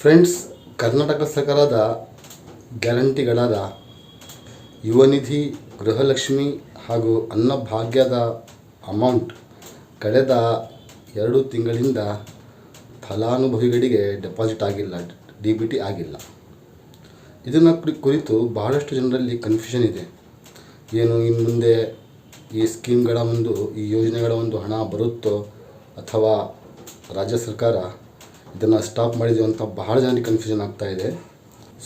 Friends Karnataka ಸರ್ಕಾರದ ಗ್ಯಾರಂಟಿಗಳಾದ ಯುವನಿಧಿ ಗೃಹಲಕ್ಷ್ಮಿ ಹಾಗೂ ಅನ್ನಭಾಗ್ಯದ amount ಕಳೆದ ಎರಡು ತಿಂಗಳಿಂದ ಫಲಾನುಭವಿಗಳಿಗೆ ಡೆಪಾಸಿಟ್ ಆಗಿಲ್ಲ ಡಿ ಬಿ ಟಿ ಆಗಿಲ್ಲ. ಇದನ್ನು ಕುರಿ, ಕುರಿತು ಬಹಳಷ್ಟು ಜನರಲ್ಲಿ ಕನ್ಫ್ಯೂಷನ್ ಇದೆ. ಏನು ಇನ್ನು ಮುಂದೆ ಈ ಸ್ಕೀಮ್ಗಳ ಒಂದು ಈ ಯೋಜನೆಗಳ ಒಂದು ಹಣ ಬರುತ್ತೋ ಅಥವಾ ರಾಜ್ಯ ಸರ್ಕಾರ ಇದನ್ನು ಸ್ಟಾಪ್ ಮಾಡಿದ್ದೀವಿ ಅಂತ ಬಹಳ ಜನರಿಗೆ ಕನ್ಫ್ಯೂಷನ್ ಆಗ್ತಾ ಇದೆ.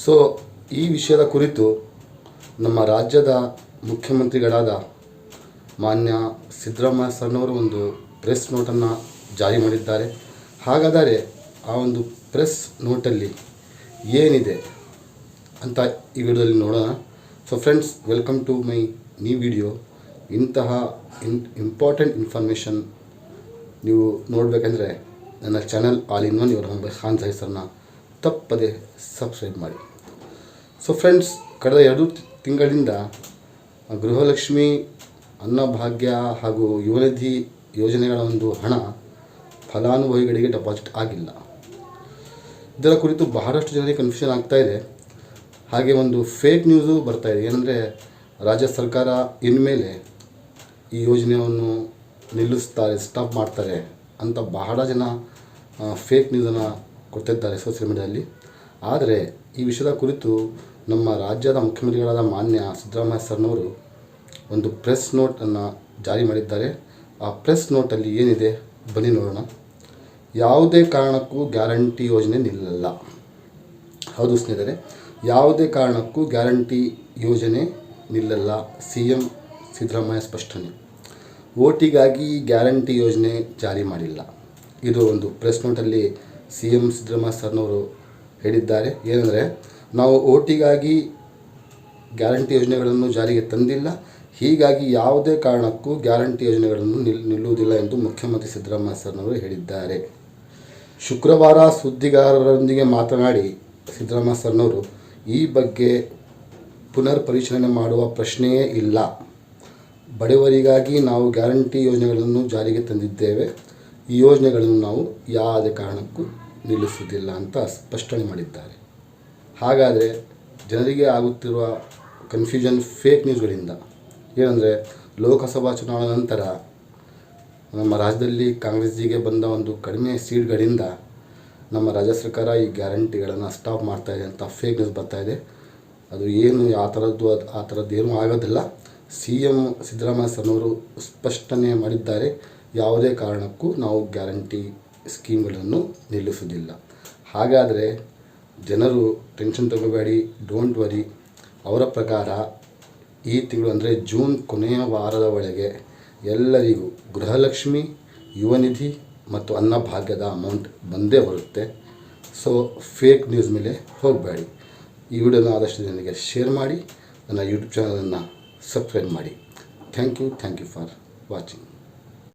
ಸೊ ಈ ವಿಷಯದ ಕುರಿತು ನಮ್ಮ ರಾಜ್ಯದ ಮುಖ್ಯಮಂತ್ರಿಗಳಾದ ಮಾನ್ಯ ಸಿದ್ದರಾಮಯ್ಯ ಸರ್ನವರು ಒಂದು ಪ್ರೆಸ್ ನೋಟನ್ನು ಜಾರಿ ಮಾಡಿದ್ದಾರೆ. ಹಾಗಾದರೆ ಆ ಒಂದು ಪ್ರೆಸ್ ನೋಟಲ್ಲಿ ಏನಿದೆ ಅಂತ ಈ ವಿಡಿಯೋದಲ್ಲಿ ನೋಡೋಣ. So friends welcome to my new video ಇಂತಹ ಇನ್ ಇಂಪಾರ್ಟೆಂಟ್ ಇನ್ಫಾರ್ಮೇಷನ್ ನೀವು ನೋಡಬೇಕಂದ್ರೆ ನನ್ನ ಚಾನಲ್ ಆಲ್ ಇನ್ ಒನ್ ಇವರ ಮೊಬೈಲ್ ಖಾನ್ ಸೈಸರನ್ನ ತಪ್ಪದೇ ಸಬ್ಸ್ಕ್ರೈಬ್ ಮಾಡಿ. ಸೊ ಫ್ರೆಂಡ್ಸ್ ಕಳೆದ ಎರಡು ತಿಂಗಳಿಂದ ಗೃಹಲಕ್ಷ್ಮಿ, ಅನ್ನಭಾಗ್ಯ ಹಾಗೂ ಯುವನಿಧಿ ಯೋಜನೆಗಳ ಒಂದು ಹಣ ಫಲಾನುಭವಿಗಳಿಗೆ ಡೆಪಾಸಿಟ್ ಆಗಿಲ್ಲ. ಇದರ ಕುರಿತು ಬಹಳಷ್ಟು ಜನರಿಗೆ ಕನ್ಫ್ಯೂಷನ್ ಆಗ್ತಾ ಇದೆ. ಹಾಗೆ ಒಂದು ಫೇಕ್ ನ್ಯೂಸು ಬರ್ತಾ ಇದೆ. ಏನಂದರೆ ರಾಜ್ಯ ಸರ್ಕಾರ ಇನ್ಮೇಲೆ ಈ ಯೋಜನೆಯನ್ನು ನಿಲ್ಲಿಸ್ತಾರೆ ಸ್ಟಾಪ್ ಮಾಡ್ತಾರೆ ಅಂತ ಬಹಳ ಜನ ಫೇಕ್ ನ್ಯೂಸನ್ನು ಕೊಡ್ತಿದ್ದಾರೆ ಸೋಷಿಯಲ್ ಮೀಡಿಯಾದಲ್ಲಿ ಆದರೆ ಈ ವಿಷಯದ ಕುರಿತು ನಮ್ಮ ರಾಜ್ಯದ ಮುಖ್ಯಮಂತ್ರಿಗಳಾದ ಮಾನ್ಯ ಸಿದ್ದರಾಮಯ್ಯ ಸರ್ನವರು ಒಂದು ಪ್ರೆಸ್ ನೋಟನ್ನು ಜಾರಿ ಮಾಡಿದ್ದಾರೆ. ಆ ಪ್ರೆಸ್ ನೋಟಲ್ಲಿ ಏನಿದೆ? ಬನ್ನಿ ನೋಡೋಣ. ಯಾವುದೇ ಕಾರಣಕ್ಕೂ ಗ್ಯಾರಂಟಿ ಯೋಜನೆ ನಿಲ್ಲಲ್ಲ. ಹೌದು ಸ್ನೇಹಿತರೆ, ಯಾವುದೇ ಕಾರಣಕ್ಕೂ ಗ್ಯಾರಂಟಿ ಯೋಜನೆ ನಿಲ್ಲಲ್ಲ ಸಿ ಎಂ ಸಿದ್ದರಾಮಯ್ಯ ಸ್ಪಷ್ಟನೆ. ಓಟಿಗಾಗಿ ಗ್ಯಾರಂಟಿ ಯೋಜನೆ ಜಾರಿ ಮಾಡಿಲ್ಲ. ಇದು ಒಂದು ಪ್ರೆಸ್ ನೋಟಲ್ಲಿ ಸಿ ಎಂ ಸಿದ್ದರಾಮಯ್ಯ ಸರ್ನವರು ಹೇಳಿದ್ದಾರೆ. ಏನಂದರೆ, ನಾವು ಓಟಿಗಾಗಿ ಗ್ಯಾರಂಟಿ ಯೋಜನೆಗಳನ್ನು ಜಾರಿಗೆ ತಂದಿಲ್ಲ. ಹೀಗಾಗಿ ಯಾವುದೇ ಕಾರಣಕ್ಕೂ ಗ್ಯಾರಂಟಿ ಯೋಜನೆಗಳನ್ನು ನಿಲ್, ನಿಲ್ಲುವುದಿಲ್ಲ ಎಂದು ಮುಖ್ಯಮಂತ್ರಿ ಸಿದ್ದರಾಮಯ್ಯ ಸರ್ನವರು ಹೇಳಿದ್ದಾರೆ. ಶುಕ್ರವಾರ ಸುದ್ದಿಗಾರರೊಂದಿಗೆ ಮಾತನಾಡಿ ಸಿದ್ದರಾಮಯ್ಯ ಸರ್ನವರು ಈ ಬಗ್ಗೆ ಪುನರ್ ಪರಿಶೀಲನೆ ಮಾಡುವ ಪ್ರಶ್ನೆಯೇ ಇಲ್ಲ. ಬಡವರಿಗಾಗಿ ನಾವು ಗ್ಯಾರಂಟಿ ಯೋಜನೆಗಳನ್ನು ಜಾರಿಗೆ ತಂದಿದ್ದೇವೆ. ಈ ಯೋಜನೆಗಳನ್ನು ನಾವು ಯಾವುದೇ ಕಾರಣಕ್ಕೂ ನಿಲ್ಲಿಸುವುದಿಲ್ಲ ಅಂತ ಸ್ಪಷ್ಟನೆ ಮಾಡಿದ್ದಾರೆ. ಹಾಗಾದರೆ ಜನರಿಗೆ ಆಗುತ್ತಿರುವ ಕನ್ಫ್ಯೂಷನ್ ಫೇಕ್ ನ್ಯೂಸ್ಗಳಿಂದ ಏನಂದರೆ ಲೋಕಸಭಾ ಚುನಾವಣೆ ನಂತರ ನಮ್ಮ ರಾಜ್ಯದಲ್ಲಿ ಕಾಂಗ್ರೆಸ್ಸಿಗೆ ಬಂದ ಒಂದು ಕಡಿಮೆ ಸೀಟ್ಗಳಿಂದ ನಮ್ಮ ರಾಜ್ಯ ಸರ್ಕಾರ ಈ ಗ್ಯಾರಂಟಿಗಳನ್ನು ಸ್ಟಾಪ್ ಮಾಡ್ತಾ ಇದೆ ಅಂತ ಫೇಕ್ ನ್ಯೂಸ್ ಬರ್ತಾ ಇದೆ. ಅದು ಏನು ಆ ಥರದ್ದು ಅದು ಆ ಥರದ್ದು ಏನೂ ಆಗೋದಿಲ್ಲ. ಸಿ ಎಂ ಸಿದ್ದರಾಮಯ್ಯ ಸರ್ನವರು ಸ್ಪಷ್ಟನೆ ಮಾಡಿದ್ದಾರೆ. ಯಾವುದೇ ಕಾರಣಕ್ಕೂ ನಾವು ಗ್ಯಾರಂಟಿ ಸ್ಕೀಮ್ಗಳನ್ನು ನಿಲ್ಲಿಸುವುದಿಲ್ಲ. ಹಾಗಾದರೆ ಜನರು ಟೆನ್ಷನ್ ತಗೋಬೇಡಿ, ಡೋಂಟ್ ವರಿ. ಅವರ ಪ್ರಕಾರ ಈ ತಿಂಗಳು ಅಂದರೆ ಜೂನ್ ಕೊನೆಯ ವಾರದ ಒಳಗೆ ಎಲ್ಲರಿಗೂ ಗೃಹಲಕ್ಷ್ಮಿ, ಯುವನಿಧಿ ಮತ್ತು ಅನ್ನಭಾಗ್ಯದ ಅಮೌಂಟ್ ಬಂದೇ ಬರುತ್ತೆ ಸೊ, ಫೇಕ್ ನ್ಯೂಸ್ ಮೇಲೆ ಹೋಗಬೇಡಿ. ಈ ವಿಡಿಯೋನ ಆದಷ್ಟು ಜನರಿಗೆ ಶೇರ್ ಮಾಡಿ, ನನ್ನ ಯೂಟ್ಯೂಬ್ ಚಾನಲನ್ನು ಸಬ್ಸ್ಕ್ರೈಬ್ ಮಾಡಿ. Thank you thank you for watching.